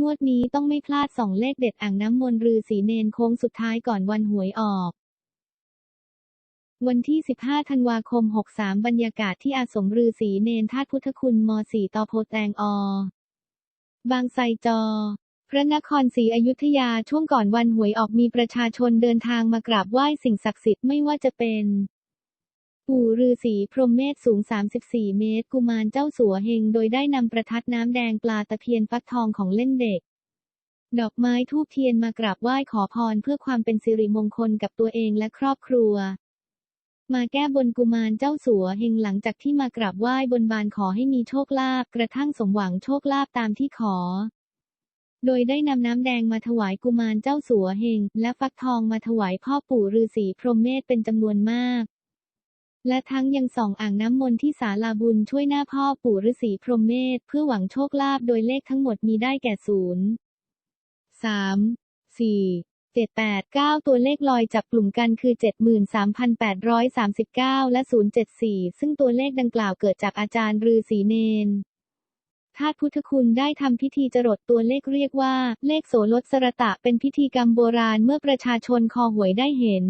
งวดนี้ต้องไม่พลาดสองเลขเด็ดอ่างน้ำมนต์รือสีเนนโค้งสุดท้ายก่อนวันหวยออก วันที่ 15 ธันวาคม 63 บรรยากาศที่อาสมรือสีเนนธาตุพุทธคุณม 4 ตอโพแตงอ บางไทรจอ พระนครศรีอยุธยาช่วงก่อนวันหวยออกมีประชาชนเดินทางมากราบไหว้สิ่งศักดิ์สิทธิ์ไม่ว่าจะเป็น ปู่ฤาษีพรหมเมธสูง 34 เมตร กุมารเจ้าสัวเฮง โดยได้นำประทัดน้ำแดงปลาตะเพียนฟักทองของเล่นเด็ก ดอกไม้ทูบเทียนมากราบไหว้ขอพรเพื่อความเป็นสิริมงคลกับตัวเองและครอบครัว มาแก้บนกุมารเจ้าสัวเฮงหลังจากที่มากราบไหว้บนบานขอให้มีโชคลาภกระทั่งสมหวังโชคลาภตามที่ขอ โดยได้นำน้ำแดงมาถวายกุมารเจ้าสัวเฮงและฟักทองมาถวายพ่อปู่ฤาษีพรหมเมธเป็นจำนวนมาก และทั้งยังส่องอ่างน้ำมนต์ที่ศาลาบุญช่วยหน้าพ่อปู่ฤาษีพรหมเมธเพื่อหวังโชคลาภโดยเลขทั้งหมดมีได้แก่ศูนย์สามสี่เจ็ดแปดเก้าตัวเลขลอยจับกลุ่มกันคือเจ็ดหมื่นสามพันแปดร้อยสามสิบเก้าและศูนย์เจ็ดสี่ซึ่งตัวเลขดังกล่าวเกิดจากอาจารย์ฤาษีเนนธาตุพุทธคุณได้ทำพิธีจรดตัวเลขเรียกว่า เลขโสรถสรตะเป็นพิธีกรรมโบราณเมื่อประชาชนคอหวยได้เห็น